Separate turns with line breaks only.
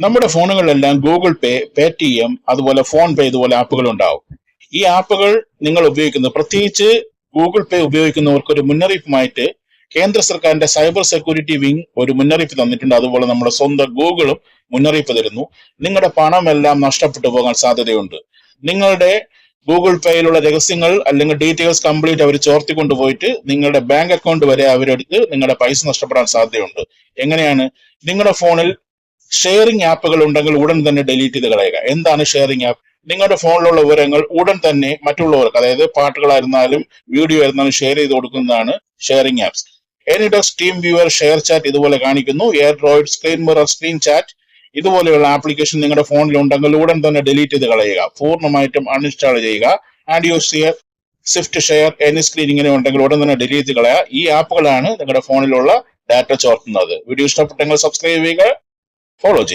നമ്മുടെ ഫോണുകളിലെല്ലാം ഗൂഗിൾ പേ Paytm അതുപോലെ ഫോൺ പേ ഇതുപോലെ ആപ്പുകൾ ഉണ്ടാവും. ഈ ആപ്പുകൾ നിങ്ങൾ ഉപയോഗിക്കുന്നത് പ്രത്യേകിച്ച് ഗൂഗിൾ പേ ഉപയോഗിക്കുന്നവർക്ക് ഒരു മുന്നറിയിപ്പുമായിട്ട് കേന്ദ്ര സർക്കാരിന്റെ സൈബർ സെക്യൂരിറ്റി വിങ് ഒരു മുന്നറിയിപ്പ് തന്നിട്ടുണ്ട്. അതുപോലെ നമ്മുടെ സ്വന്തം ഗൂഗിളും മുന്നറിയിപ്പ് തരുന്നു. നിങ്ങളുടെ പണമെല്ലാം നഷ്ടപ്പെട്ടു പോകാൻ സാധ്യതയുണ്ട്. നിങ്ങളുടെ ഗൂഗിൾ പേയിലുള്ള രഹസ്യങ്ങൾ അല്ലെങ്കിൽ ഡീറ്റെയിൽസ് കംപ്ലീറ്റ് അവർ ചോർത്തി കൊണ്ടുപോയിട്ട് നിങ്ങളുടെ ബാങ്ക് അക്കൗണ്ട് വരെ അവരെടുത്ത് നിങ്ങളുടെ പൈസ നഷ്ടപ്പെടാൻ സാധ്യതയുണ്ട്. എങ്ങനെയാണ്? നിങ്ങളുടെ ഫോണിൽ ഷെയറിംഗ് ആപ്പുകൾ ഉണ്ടെങ്കിൽ ഉടൻ തന്നെ ഡിലീറ്റ് ചെയ്ത് കളയുക. എന്താണ് ഷെയറിംഗ് ആപ്പ് നിങ്ങളുടെ ഫോണിലുള്ള വിവരങ്ങൾ ഉടൻ തന്നെ മറ്റുള്ളവർക്ക് അതായത് പാട്ടുകളായിരുന്നാലും വീഡിയോ ആയിരുന്നാലും ഷെയർ ചെയ്ത് കൊടുക്കുന്നതാണ് sharing apps എനിഡോക്സ് TeamViewer share chat ഇതുപോലെ കാണിക്കുന്നു. AirDroid screen mirror screen chat ഇതുപോലെയുള്ള ആപ്ലിക്കേഷൻ നിങ്ങളുടെ ഫോണിൽ ഉണ്ടെങ്കിൽ ഉടൻ തന്നെ ഡിലീറ്റ് ചെയ്ത് കളയുക. പൂർണമായിട്ടും അൺഇൻസ്റ്റാൾ ചെയ്യുക. And use share swift share any screen ഇങ്ങനെ ഉണ്ടെങ്കിൽ ഉടൻ തന്നെ ഡിലീറ്റ് കളയുക. ഈ ആപ്പുകളാണ് നിങ്ങളുടെ ഫോണിലുള്ള ഡാറ്റ ചോർത്തുന്നത്. വീഡിയോ ഇഷ്ടപ്പെട്ടെങ്കിൽ സബ്സ്ക്രൈബ് ചെയ്യുക. ഫോളോ ചെയ്യുക